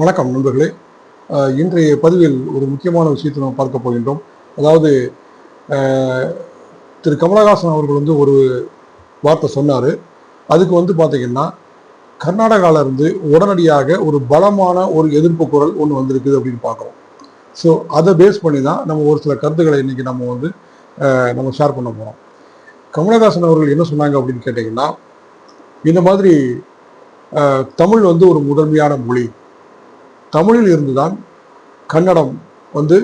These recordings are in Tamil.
வணக்கம் நண்பர்களே. இன்றைய பதிவில் ஒரு முக்கியமான விஷயத்தை நாம் பார்க்க போகின்றோம். அதாவது திரு கமலஹாசன் அவர்கள் வந்து ஒரு வார்த்தை சொன்னார். அதுக்கு வந்து பார்த்திங்கன்னா கர்நாடகாவிலேருந்து உடனடியாக ஒரு பலமான ஒரு எதிர்ப்பு குரல் ஒன்று வந்திருக்குது அப்படின்னு பார்க்குறோம். ஸோ அதை பேஸ் பண்ணி தான் நம்ம ஒரு சில கருத்துக்களை இன்னைக்கு நம்ம வந்து நம்ம ஷேர் பண்ண போகிறோம் கமலஹாசன் அவர்கள் என்ன சொன்னாங்க அப்படின்னு கேட்டிங்கன்னா இந்த மாதிரி தமிழ் வந்து ஒரு முதன்மையான மொழி. தமிழில் இருந்துதான் கன்னடம் வந்து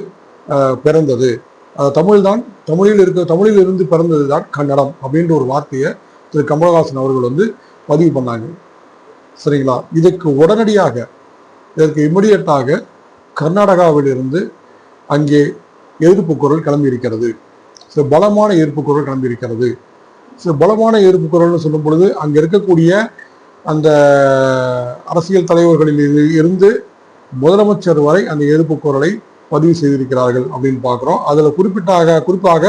பிறந்தது. தமிழ் தமிழ்தான் தமிழில் இருக்க தமிழில் இருந்து பிறந்தது தான் கன்னடம் அப்படின்ற ஒரு வார்த்தையை திரு. கமலஹாசன் அவர்கள் வந்து பதிவு பண்ணாங்க. சரிங்களா? இதுக்கு உடனடியாக இதற்கு இமிடியட்டாக கர்நாடகாவிலிருந்து அங்கே எதிர்ப்பு குரல் கிளம்பி இருக்கிறது ஸோ பலமான எதிர்ப்பு குரல் கிளம்பி இருக்கிறது ஸோ பலமான எதிர்ப்பு குரல்னு சொல்லும் பொழுது அங்கே இருக்கக்கூடிய அந்த அரசியல் தலைவர்களில் இருந்து முதலமைச்சர் வரை அந்த எதிர்ப்பு குரலை பதிவு செய்திருக்கிறார்கள் அப்படின்னு பார்க்குறோம். அதில் குறிப்பிட்டாக குறிப்பாக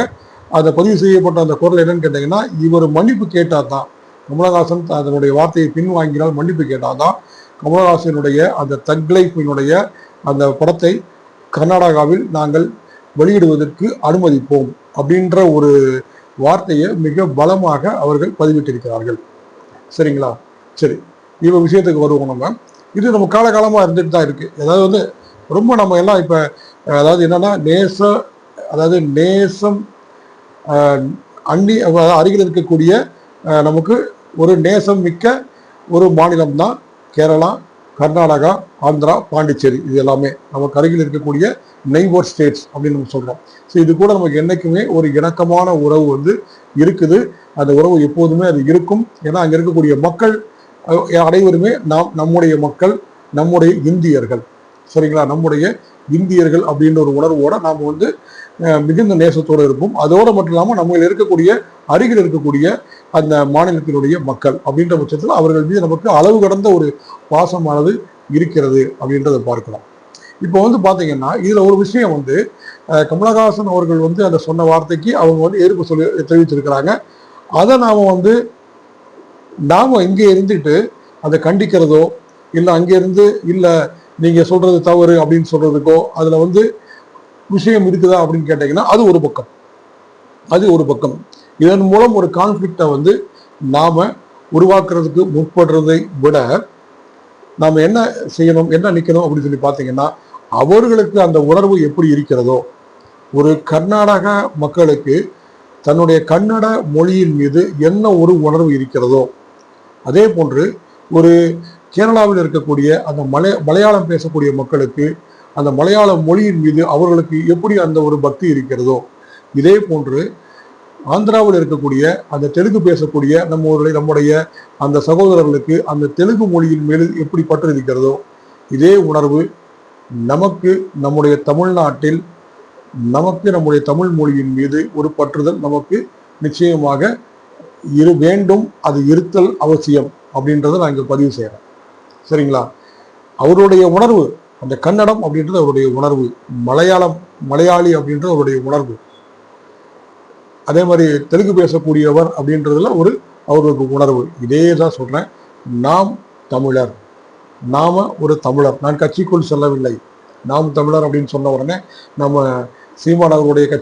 அந்த பதிவு செய்யப்பட்ட அந்த குரல் என்னன்னு கேட்டிங்கன்னா இவர் மன்னிப்பு கேட்டால் தான் கமலஹாசன் அதனுடைய வார்த்தையை பின்வாங்கினால் மன்னிப்பு கேட்டால் தான் கமலஹாசனுடைய அந்த தக்லைஃபினுடைய அந்த படத்தை கர்நாடகாவில் நாங்கள் வெளியிடுவதற்கு அனுமதிப்போம் அப்படின்ற ஒரு வார்த்தையை மிக பலமாக அவர்கள் பதிவிட்டிருக்கிறார்கள். சரிங்களா? சரி இவ விஷயத்துக்கு வருவோம் நம்ம. இது நம்ம காலகாலமாக இருந்துட்டு தான் இருக்குது அதாவது வந்து ரொம்ப நம்ம எல்லாம் இப்போ அதாவது என்னென்னா நேச அதாவது நேசம் அந்நி அன்னி அதாவது அருகில் இருக்கக்கூடிய நமக்கு ஒரு நேசம் மிக்க ஒரு மாநிலம் தான் கேரளா கர்நாடகா ஆந்திரா பாண்டிச்சேரி. இது எல்லாமே நமக்கு அருகில் இருக்கக்கூடிய நெய்பர் ஸ்டேட்ஸ் அப்படின்னு நம்ம சொல்கிறோம் ஸோ இது கூட நமக்கு என்றைக்குமே ஒரு இணக்கமான உறவு வந்து இருக்குது. அந்த உறவு எப்போதுமே அது இருக்கும். ஏன்னா அங்கே இருக்கக்கூடிய மக்கள் அனைவருமே நாம் நம்முடைய மக்கள் நம்முடைய இந்தியர்கள். சரிங்களா? நம்முடைய இந்தியர்கள் அப்படின்ற ஒரு உணர்வோட நாம் வந்து மிகுந்த நேசத்தோடு இருப்போம். அதோடு மட்டும் இல்லாமல் நம்ம இருக்கக்கூடிய அருகில் இருக்கக்கூடிய அந்த மாநிலத்தினுடைய மக்கள் அப்படின்ற பட்சத்தில் அவர்கள் மீது நமக்கு அளவு கடந்த ஒரு பாசமானது இருக்கிறது அப்படின்றத பார்க்கலாம். இப்போ வந்து பார்த்தீங்கன்னா இதில் ஒரு விஷயம் வந்து கமலஹாசன் அவர்கள் வந்து அந்த சொன்ன வார்த்தைக்கு அவங்க வந்து எதிர்ப்பு சொல்லி தெரிவிச்சிருக்கிறாங்க. அதை நாம் வந்து நாம இங்கே இருந்துட்டு அதை கண்டிக்கிறதோ இல்லை அங்கே இருந்து இல்லை நீங்கள் சொல்கிறது தவறு அப்படின்னு சொல்கிறதுக்கோ அதில் வந்து விஷயம் இருக்குதா அப்படின்னு கேட்டிங்கன்னா அது ஒரு பக்கம். அது ஒரு பக்கம். இதன் மூலம் ஒரு கான்ஃப்ளிக்டை வந்து நாம் உருவாக்குறதுக்கு முற்படுறதை விட நாம் என்ன செய்யணும் என்ன நிற்கணும் அப்படின்னு சொல்லி பார்த்தீங்கன்னா அவர்களுக்கு அந்த உணர்வு எப்படி இருக்கிறதோ ஒரு கர்நாடக மக்களுக்கு தன்னுடைய கன்னட மொழியின் மீது என்ன ஒரு உணர்வு இருக்கிறதோ அதே போன்று ஒரு கேரளாவில் இருக்கக்கூடிய அந்த மலை மலையாளம் பேசக்கூடிய மக்களுக்கு அந்த மலையாள மொழியின் மீது அவர்களுக்கு எப்படி அந்த ஒரு பக்தி இருக்கிறதோ இதே போன்று ஆந்திராவில் இருக்கக்கூடிய அந்த தெலுங்கு பேசக்கூடிய நம்மளுடைய நம்முடைய அந்த சகோதரர்களுக்கு அந்த தெலுங்கு மொழியின் மீது எப்படி பற்று இருக்கிறதோ இதே உணர்வு நமக்கு நம்முடைய தமிழ்நாட்டில் நமக்கு நம்முடைய தமிழ் மொழியின் மீது ஒரு பற்றுதல் நமக்கு நிச்சயமாக இரு வேண்டும் அது இருத்தல் அவசியம் அப்படின்றத நான் இங்கே பதிவு செய்கிறேன் சரிங்களா? அவருடைய உணர்வு அந்த கன்னடம் அப்படின்றது அவருடைய உணர்வு மலையாளம் மலையாளி அப்படின்றது அவருடைய உணர்வு. அதே மாதிரி தெலுங்கு பேசக்கூடியவர் அப்படின்றதுல ஒரு அவருக்கு உணர்வு. இதே தான் சொல்கிறேன் நாம் தமிழர். நாம் ஒரு தமிழர். நான் கட்சிக்குள் செல்லவில்லை. நாம் தமிழர் அப்படின்னு சொன்ன உடனே நம்ம சீமான் அவருடைய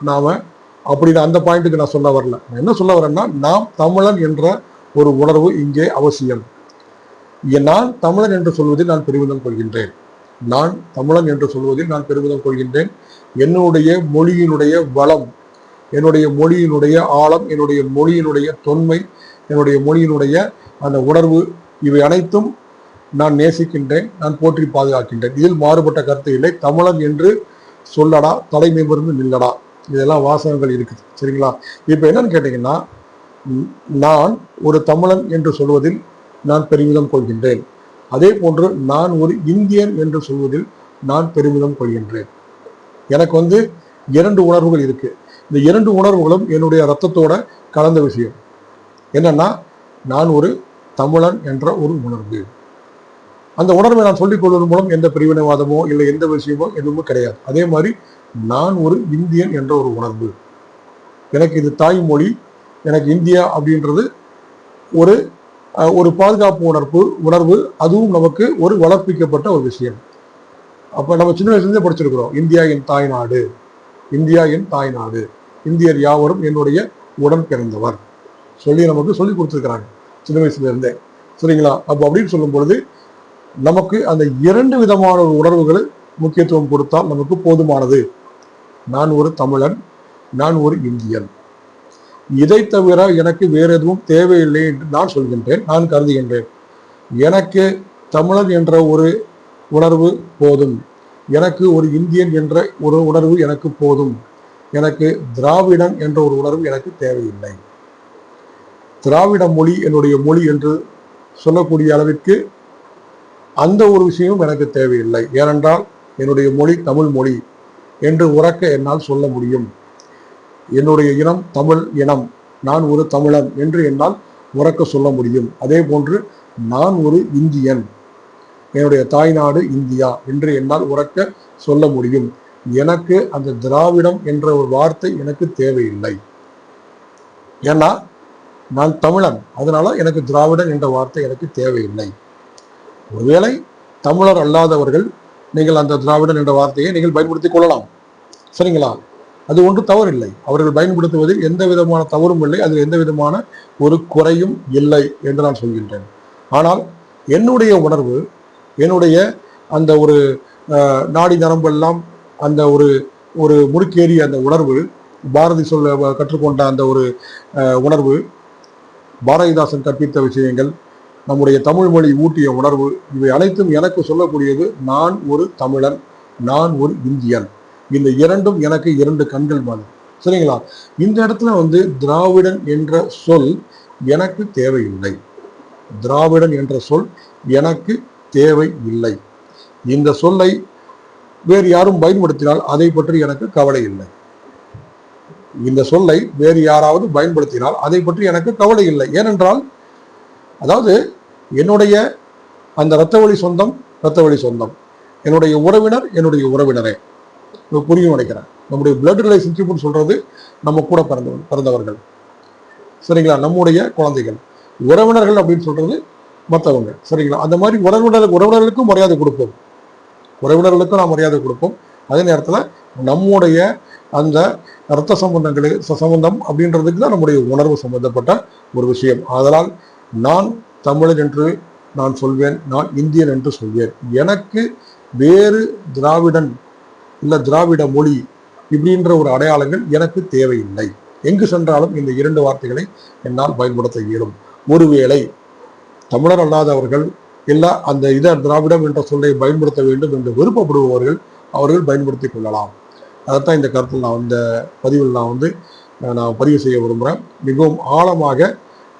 நாம் அப்படின்னு அந்த பாயிண்ட்டுக்கு நான் சொல்ல வரல. நான் என்ன சொல்ல வரேன்னா நாம் தமிழன் என்ற ஒரு உணர்வு இங்கே அவசியம். நான் தமிழன் என்று சொல்வதில் நான் பெருமிதம் கொள்கின்றேன். நான் தமிழன் என்று சொல்வதில் நான் பெருமிதம் கொள்கின்றேன். என்னுடைய மொழியினுடைய வளம் என்னுடைய மொழியினுடைய ஆழம் என்னுடைய மொழியினுடைய தொன்மை என்னுடைய மொழியினுடைய அந்த உணர்வு இவை அனைத்தும் நான் நேசிக்கின்றேன் நான் போற்றி பாதுகாக்கின்றேன். இதில் மாறுபட்ட கருத்து இல்லை. தமிழன் என்று சொல்லடா தலை நிமிர்ந்து நில்லடா. இதெல்லாம் வாசகங்கள் இருக்குது சரிங்களா? இப்போ என்னன்னு கேட்டீங்கன்னா நான் ஒரு தமிழன் என்று சொல்வதில் நான் பெருமிதம் கொள்கின்றேன். அதே போன்று நான் ஒரு இந்தியன் என்று சொல்வதில் நான் பெருமிதம் கொள்கின்றேன். எனக்கு வந்து இரண்டு உணர்வுகள் இருக்கு. இந்த இரண்டு உணர்வுகளும் என்னுடைய ரத்தத்தோட கலந்த விஷயம். என்னன்னா நான் ஒரு தமிழன் என்ற ஒரு உணர்வு. அந்த உணர்வை நான் சொல்லிக் கொள்வதன் மூலம் எந்த பிரிவினைவாதமோ இல்லை எந்த விஷயமோ எதுவுமே கிடையாது. அதே மாதிரி நான் ஒரு இந்தியன் என்ற ஒரு உணர்வு. எனக்கு இது தாய்மொழி எனக்கு இந்தியா அப்படின்றது ஒரு ஒரு பாதுகாப்பு உணர்வு உணர்வு அதுவும் நமக்கு ஒரு வளர்ப்பிக்கப்பட்ட ஒரு விஷயம். அப்போ நம்ம சின்ன வயசுலேருந்தே படிச்சிருக்கிறோம் இந்தியா என் தாய்நாடு இந்தியா என் தாய்நாடு இந்தியர் யாவரும் என்னுடைய உடன் பிறந்தவர். சொல்லி நமக்கு சொல்லி கொடுத்துருக்குறாங்க சின்ன வயசுலேருந்தே. சரிங்களா? அப்போ அப்படின்னு சொல்லும் பொழுது நமக்கு அந்த இரண்டு விதமான ஒரு உணர்வுகள் முக்கியத்துவம் கொடுத்தால் நமக்கு போதுமானது. நான் ஒரு தமிழன் நான் ஒரு இந்தியன். இதை தவிர எனக்கு வேறு எதுவும் தேவையில்லை என்று நான் சொல்கின்றேன் நான் கருதுகின்றேன். எனக்கு தமிழன் என்ற ஒரு உணர்வு போதும். எனக்கு ஒரு இந்தியன் என்ற ஒரு உணர்வு எனக்கு போதும். எனக்கு திராவிடன் என்ற ஒரு உணர்வு எனக்கு தேவையில்லை. திராவிட மொழி என்னுடைய மொழி என்று சொல்லக்கூடிய அளவிற்கு அந்த ஒரு விஷயமும் எனக்கு தேவையில்லை. ஏனென்றால் என்னுடைய மொழி தமிழ் மொழி என்று உறக்க என்னால் சொல்ல முடியும். என்னுடைய இனம் தமிழ் இனம். நான் ஒரு தமிழன் என்று என்னால் உறக்க சொல்ல முடியும். அதே போன்று நான் ஒரு இந்தியன். என்னுடைய தாய்நாடு இந்தியா என்று என்னால் உறக்க சொல்ல முடியும். எனக்கு அந்த திராவிடம் என்ற ஒரு வார்த்தை எனக்கு தேவையில்லை. ஏன்னா நான் தமிழன். அதனால எனக்கு திராவிடன் என்ற வார்த்தை எனக்கு தேவையில்லை. ஒருவேளை தமிழர் அல்லாதவர்கள் நீங்கள் அந்த திராவிடன் என்ற வார்த்தையை நீங்கள் பயன்படுத்திக் கொள்ளலாம். சரிங்களா? அது ஒன்று தவறில்லை. அவர்கள் பயன்படுத்துவதில் எந்த விதமான தவறும் இல்லை. அதில் எந்த விதமான ஒரு குறையும் இல்லை என்று நான் சொல்கின்றேன். ஆனால் என்னுடைய உணர்வு என்னுடைய அந்த ஒரு நாடி நரம்பெல்லாம் அந்த ஒரு ஒரு முடுக்கேறிய அந்த உணர்வு பாரதி சொல்ல கற்றுக்கொண்ட அந்த ஒரு உணர்வு பாரதிதாசன் கற்பித்த விஷயங்கள் நம்முடைய தமிழ் மொழி ஊட்டிய உணர்வு. இவை அனைத்தும் எனக்கு சொல்லக்கூடியது நான் ஒரு தமிழன் நான் ஒரு இந்தியன். இந்த இரண்டும் எனக்கு இரண்டு கண்கள் மாதிரி சரிங்களா? இந்த இடத்துல வந்து திராவிடன் என்ற சொல் எனக்கு தேவையில்லை. திராவிடன் என்ற சொல் எனக்கு தேவையில்லை. இந்த சொல்லை வேறு யாரும் பயன்படுத்தினால் அதை பற்றி எனக்கு கவலை இல்லை. இந்த சொல்லை வேறு யாராவது பயன்படுத்தினால் அதை பற்றி எனக்கு கவலை இல்லை. ஏனென்றால் அதாவது என்னுடைய அந்த இரத்த வழி சொந்தம் இரத்த வழி சொந்தம். என்னுடைய உறவினர் என்னுடைய உறவினரே. புரியும் நினைக்கிறேன். நம்முடைய பிளட் ரிலேஷன்ஷிப்னு சொல்றது நம்ம கூட பிறந்த பிறந்தவர்கள். சரிங்களா? நம்முடைய குழந்தைகள். உறவினர்கள் அப்படின்னு சொல்றது மற்றவங்க சரிங்களா? அந்த மாதிரி உறவினர் உறவினர்களுக்கும் மரியாதை கொடுப்போம். உறவினர்களுக்கும் நாம் மரியாதை கொடுப்போம். அதே நேரத்தில் நம்முடைய அந்த இரத்த சம்பந்தங்களு ச- சம்பந்தம் அப்படின்றதுக்கு தான் நம்முடைய உணர்வு சம்பந்தப்பட்ட ஒரு விஷயம். அதனால் நான் தமிழன் என்று நான் சொல்வேன் நான் இந்தியன் என்று சொல்வேன். எனக்கு வேறு திராவிடன் இல்லை திராவிட மொழி இப்படின்ற ஒரு அடையாளங்கள் எனக்கு தேவையில்லை. எங்கு சென்றாலும் இந்த இரண்டு வார்த்தைகளை என்னால் பயன்படுத்த இயலும். ஒருவேளை தமிழர் அல்லாதவர்கள் இல்லை அந்த இத திராவிடம் என்ற சொல்லை பயன்படுத்த வேண்டும் என்று விருப்பப்படுபவர்கள் அவர்கள் பயன்படுத்திக் கொள்ளலாம். அதைத்தான் இந்த கருத்தில் நான் இந்த பதிவில் நான் வந்து நான் பதிவு செய்ய விரும்புகிறேன் மிகவும் ஆழமாக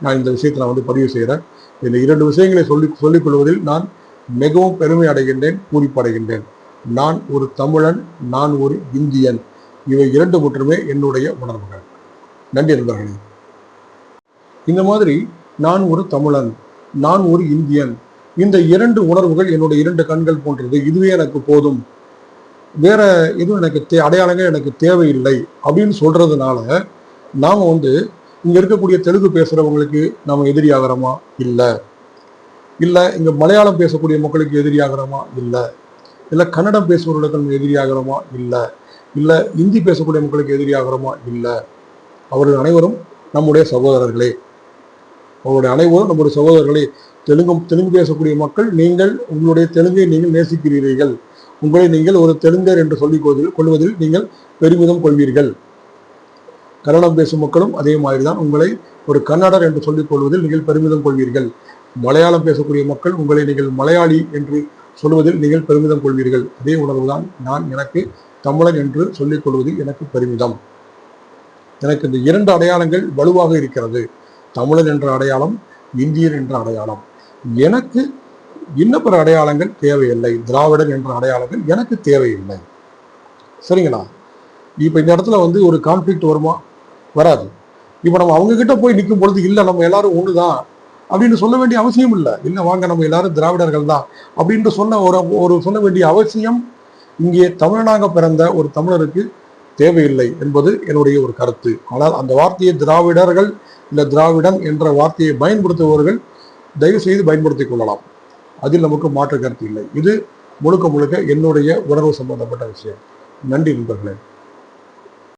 நான் இந்த விஷயத்தை நான் வந்து பதிவு செய்கிறேன் இந்த இரண்டு விஷயங்களை சொல்லி சொல்லிக் கொள்வதில் நான் மிகவும் பெருமை அடைகின்றேன் பூரிப்படைகின்றேன். நான் ஒரு தமிழன் நான் ஒரு இந்தியன். இவை இரண்டு மட்டுமே என்னுடைய உணர்வுகள். நன்றி நண்பர்களே. இந்த மாதிரி நான் ஒரு தமிழன் நான் ஒரு இந்தியன். இந்த இரண்டு உணர்வுகள் என்னுடைய இரண்டு கண்கள் போன்றது. இதுவே எனக்கு போதும். வேற எதுவும் எனக்கு தே அடையாளங்கள் எனக்கு தேவையில்லை அப்படின்னு சொல்றதுனால நாம் வந்து இங்க இருக்கக்கூடிய தெலுங்கு பேசுறவங்களுக்கு நாம் எதிரியாகிறோமா? இல்லை. இல்லை இங்கே இங்க மலையாளம் பேசக்கூடிய மக்களுக்கு எதிரியாகிறோமா? இல்லை. இல்லை கன்னடம் பேசுபவர்களுக்கு நம்ம எதிரியாகிறோமா? இல்லை. இல்லை இந்தி பேசக்கூடிய மக்களுக்கு எதிரியாகிறோமா? இல்லை. அவர்கள் அனைவரும் நம்முடைய சகோதரர்களே. அவருடைய அனைவரும் நம்முடைய சகோதரர்களே. தெலுங்கு தெலுங்கு பேசக்கூடிய மக்கள் நீங்கள் உங்களுடைய தெலுங்கை நீங்கள் நேசிக்கிறீர்கள். உங்களை நீங்கள் ஒரு தெலுங்கர் என்று சொல்லிக் கொள்வதில் கொள்வதில் நீங்கள் பெருமிதம் கொள்வீர்கள். கன்னடம் பேசும் மக்களும் அதே மாதிரி தான் உங்களை ஒரு கன்னடர் என்று சொல்லிக் கொள்வதில் நீங்கள் பெருமிதம் கொள்வீர்கள். மலையாளம் பேசக்கூடிய மக்கள் உங்களை நீங்கள் மலையாளி என்று சொல்வதில் நீங்கள் பெருமிதம் கொள்வீர்கள். அதே உணர்வுதான் நான் எனக்கு தமிழன் என்று சொல்லிக் கொள்வதில் எனக்கு பெருமிதம். எனக்கு இந்த இரண்டு அடையாளங்கள் வலுவாக இருக்கிறது. தமிழன் என்ற அடையாளம் இந்தியன் என்ற அடையாளம். எனக்கு இன்னும் பிற அடையாளங்கள் தேவையில்லை. திராவிடன் என்ற அடையாளங்கள் எனக்கு தேவையில்லை. சரிங்களா? இப்போ இந்த இடத்துல வந்து ஒரு கான்ஃப்ளிக்ட் வருமா? வராது. இப்போ நம்ம அவங்கக்கிட்ட போய் நிற்கும் பொழுது இல்லை நம்ம எல்லாரும் ஒண்ணுதான் அப்படின்னு சொல்ல வேண்டிய அவசியம் இல்லை. இல்லை வாங்க நம்ம எல்லாரும் திராவிடர்கள் தான் அப்படின்ட்டு சொன்ன ஒரு ஒரு சொல்ல வேண்டிய அவசியம் இங்கே தமிழனாக பிறந்த ஒரு தமிழருக்கு தேவையில்லை என்பது என்னுடைய ஒரு கருத்து. ஆனால் அந்த வார்த்தையை திராவிடர்கள் இல்லை திராவிடன் என்ற வார்த்தையை பயன்படுத்துபவர்கள் தயவு செய்து பயன்படுத்திக் கொள்ளலாம். அதில் நமக்கு மாற்று கருத்து இல்லை. இது முழுக்க முழுக்க என்னுடைய உணர்வு சம்பந்தப்பட்ட விஷயம். நன்றி நண்பர்களே.